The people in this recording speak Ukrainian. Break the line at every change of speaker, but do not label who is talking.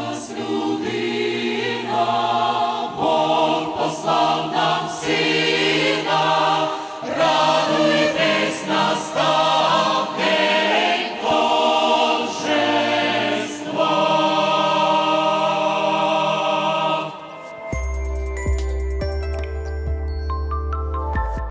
нас люди.